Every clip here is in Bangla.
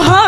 Huh.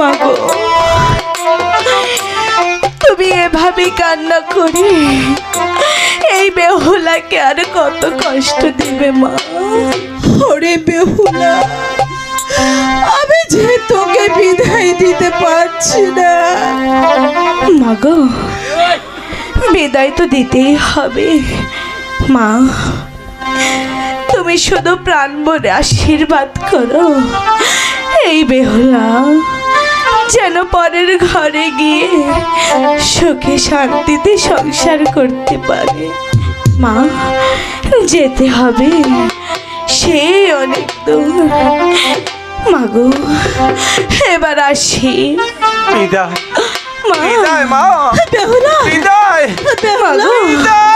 মাগো তুমি এভাবে কান্না করে এই বেহুলাকে আর কত কষ্ট দিবে মা? ওরে বেহুলা, আমি যে তোকে বিদায় দিতে পারছি না। মাগো বিদায় তো দিতেই হবে। মা, তুমি শুধু প্রাণ ভরে আশীর্বাদ করো। এই বেহুলা পরের ঘরে গিয়ে সুখে শান্তিতে সংসার করতে পারে। মা যেতে হবে সে অনেক দূর। মাগো এবার আসি। বিদায়। মা বিদায় মা। বিদায়। বেহুলা। বিদায়।